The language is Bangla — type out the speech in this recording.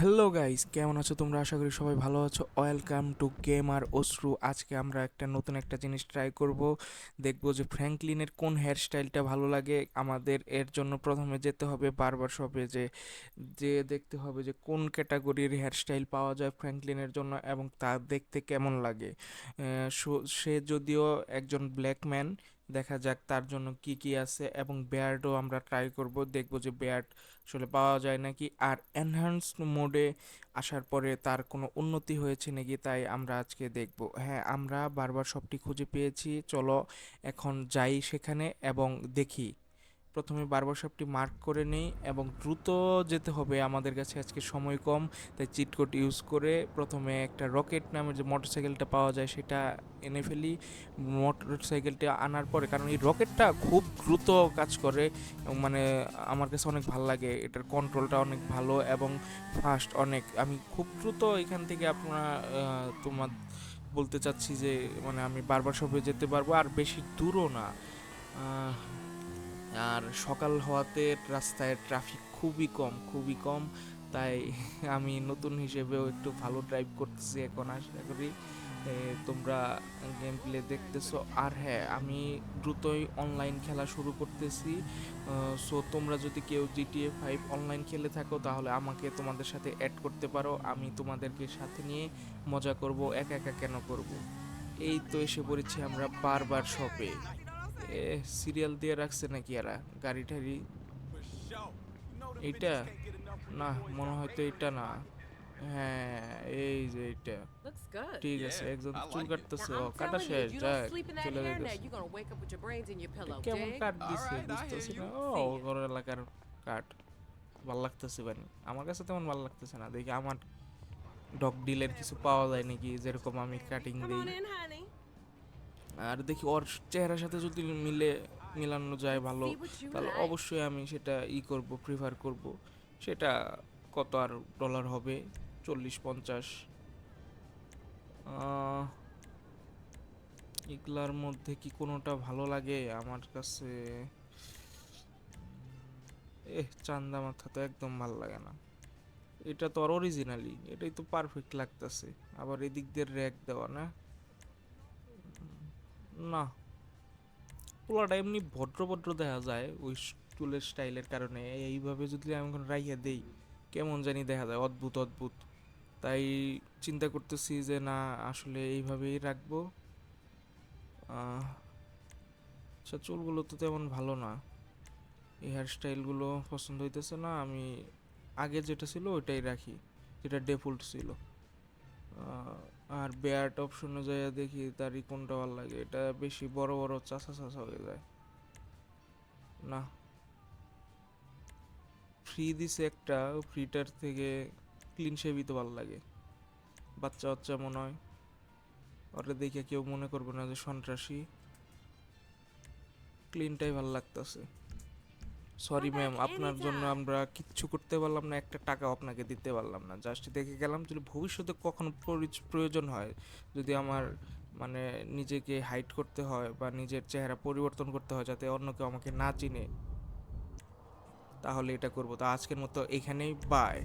হ্যালো গাইস, কেমন আছো তোমরা? আশা করি সবাই ভালো আছো। ওয়েলকাম টু গেম আর অশ্রু আজকে আমরা একটা নতুন একটা জিনিস ট্রাই করব। দেখব যে ফ্র্যাঙ্কলিনের কোন হেয়ার স্টাইলটা ভালো লাগে। আমাদের এর জন্য প্রথমে যেতে হবে বারবার শপে যে যে দেখতে হবে যে কোন ক্যাটাগরির হেয়ার স্টাইল পাওয়া যায় ফ্র্যাঙ্কলিনের জন্য এবং তা দেখতে কেমন লাগে। সো- সে যদিও একজন ব্ল্যাক ম্যান দেখা যাক তার জন্য কি কি আছে এবং বেয়ার্ডও আমরা ট্রাই করব। দেখব যে বেয়ার্ড আসলে পাওয়া যায় নাকি। আর এনহ্যান্সড মোডে আসার পরে তার কোনো উন্নতি হয়েছে নাকি তাই আমরা আজকে দেখব। হ্যাঁ আমরা বারবার সবটি খুঁজে পেয়েছি। চলো এখন যাই সেখানে এবং দেখি। প্রথমে বারবার শপটি মার্ক করে নেই এবং দ্রুত যেতে হবে। আমাদের কাছে আজকে সময় কম, তাই চিটকোট ইউজ করে প্রথমে একটা রকেট নামের যে মোটরসাইকেলটা পাওয়া যায় সেটা এনে ফেলি। মোটরসাইকেলটা আনার পরে, কারণ এই রকেটটা খুব দ্রুত কাজ করে মানে আমার কাছে অনেক ভালো লাগে, এটার কন্ট্রোলটা অনেক ভালো এবং ফাস্ট অনেক। আমি খুব দ্রুত এখান থেকে আপনারা তোমার বলতে চাচ্ছি যে মানে আমি বারবার সবে যেতে পারব, আর বেশি দূরও না। আর সকাল হওয়াতে রাস্তায় ট্রাফিক খুবই কম খুবই কম। তাই আমি নতুন হিসেবেও একটু ভালো ড্রাইভ করতেছি এখন আশা করি। তোমরা গেম প্লে দেখতেছো। আর হ্যাঁ আমি দ্রুতই অনলাইন খেলা শুরু করতেছি। সো তোমরা যদি কেউ জিটিএ ফাইভ অনলাইন খেলে থাকো, তাহলে আমাকে তোমাদের সাথে অ্যাড করতে পারো। আমি তোমাদেরকে সাথে নিয়ে মজা করব, একা একা কেন করব? এই তো এসে পড়েছি আমরা বারবার শপে এ সিরিয়াল দিয়ে রাখছে নাকি এরা? গাড়ি টাড়ি এইটা? না মনে হয় তো এটা না। হ্যাঁ এই যে এটা ঠিক আছে একজন চুল কাটতেছে ও কাটা শেষ যাক চলে. কেমন? কাট দিছে বুঝতেছি না। ও ঘর এলাকার কাট ভালো লাগতেছে বানি আমার কাছে তেমন ভালো লাগতেছে না। দেখি আমার ডগ ডিলের কিছু পাওয়া যায় নাকি যেরকম আমি কাটিং দিই. আর দেখি ওর চেহারার সাথে যদি মিলে মিলানো যায় ভালো তাহলে অবশ্যই আমি সেটা ই করব প্রিফার করব। সেটা কত আর ডলার হবে? চল্লিশ পঞ্চাশ। এগুলার মধ্যে কি কোনোটা ভালো লাগে? আমার কাছে এহ চান্দা মাথা তো একদম ভালো লাগে না। এটা তো আর অরিজিনালি এটাই তো পারফেক্ট লাগতেছে। আবার এদিক দিয়ে র্যাক দেওয়া না? না। পোলাটা এমনি ভদ্র ভদ্র দেখা যায় ওই চুলের স্টাইলের কারণে। এইভাবে যদি আমি এখন রাইয়া দেই, কেমন জানি দেখা যায়, অদ্ভুত অদ্ভুত। তাই চিন্তা করতেছি যে না, আসলে এইভাবেই রাখব। আচ্ছা চুলগুলো তো তেমন ভালো না। এই হেয়ার স্টাইলগুলো পছন্দ হইতেছে না, আমি আগে যেটা ছিল ওইটাই রাখি, যেটা ডিফল্ট ছিল। আর বেয়ার্ট অপশনে যায় দেখি তারই কোনটা ভালো লাগে। এটা বেশি বড় বড় চাষা চাষা হয়ে যায়। না। ফ্রি দিছে একটা ফ্রিটার থেকে ক্লিন শেভই তো ভালো লাগে। বাচ্চা বাচ্চা মনে হয়। ওটা দেখে কেউ মনে করবে না যে সন্ত্রাসী। ক্লিনটাই ভালো লাগতেছে। সরি ম্যাম আপনার জন্য আমরা কিচ্ছু করতে পারলাম না একটা টাকাও আপনাকে দিতে পারলাম না। জাস্ট দেখে গেলাম যদি ভবিষ্যতে কখনো প্রয়োজ- প্রয়োজন হয়। যদি আমার মানে নিজেকে হাইট করতে হয় বা নিজের চেহারা পরিবর্তন করতে হয় যাতে অন্য কেউ আমাকে না চিনে তাহলে এটা করব। তো আজকের মতো এখানেই বাই